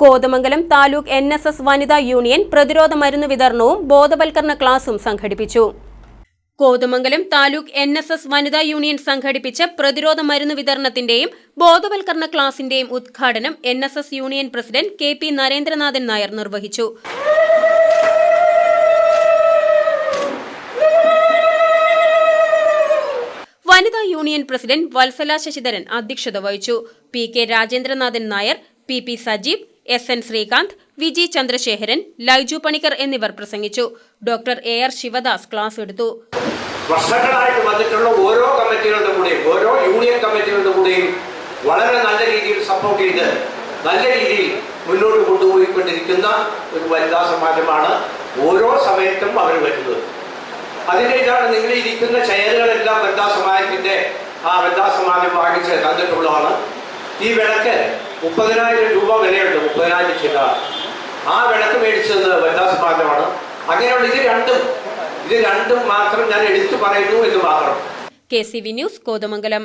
Kothamangalam taluk N S S വനിതാ union പ്രതിരോധ മരുന്ന് വിതരണവും ബോധവൽക്കരണ ക്ലാസും സംഘടിപ്പിച്ചു. Kothamangalam taluk N S S വനിതാ യൂണിയൻ സംഘടിപ്പിച്ച പ്രതിരോധ മരുന്ന് വിതരണത്തിന്റെയും ബോധവൽക്കരണ ക്ലാസിന്റെയും ഉദ്ഘാടനം N S S union president K P Narendranathan Nair നിർവഹിച്ചു. വനിതാ യൂണിയൻ പ്രസിഡന്റ് വത്സല ശശിധരൻ അധ്യക്ഷത വഹിച്ചു. P K Rajendranathan Nair P P Sajeev S N Sreekanth Viji Chandrasekharan Laiju Panicker എന്നിവർ പ്രസംഗിച്ചു. Doctor A R Sivadas class എടുത്തു. വർഷങ്ങളായിട്ട് വന്നിട്ടുള്ള ഓരോ കമ്മിറ്റികളുടെ കൂടെയും ഓരോ യൂണിയൻ കമ്മിറ്റികളുടെ കൂടെയും വളരെ നല്ല രീതിയിൽ സപ്പോർട്ട് ചെയ്ത് നല്ല രീതിയിൽ മുന്നോട്ട് കൊണ്ടുപോയിക്കൊണ്ടിരിക്കുന്ന ഒരു വനിതാ സമാജമാണ് ഓരോ സമയത്തും അവർ വരുന്നത്. അതിന്റെ ഇതാണ് നിങ്ങൾ ഇരിക്കുന്ന ചെയറുകളെല്ലാം വനിതാ സമാജത്തിന്റെ ആ വനിതാ സമാജം വാങ്ങിച്ച് തന്നിട്ടുള്ളതാണ്. ഈ വിളക്ക് മുപ്പതിനായിരം രൂപ വിലയുണ്ട് മുപ്പതിനായിരം ചില ആ വിളക്ക് മേടിച്ചത് വനിതാ സമാജമാണ് അങ്ങനെയുള്ള ഇത് രണ്ടും ഇത് രണ്ടും മാത്രം ഞാൻ എടുത്തു പറയുന്നു എന്ന് മാത്രം. K C V news Kothamangalam.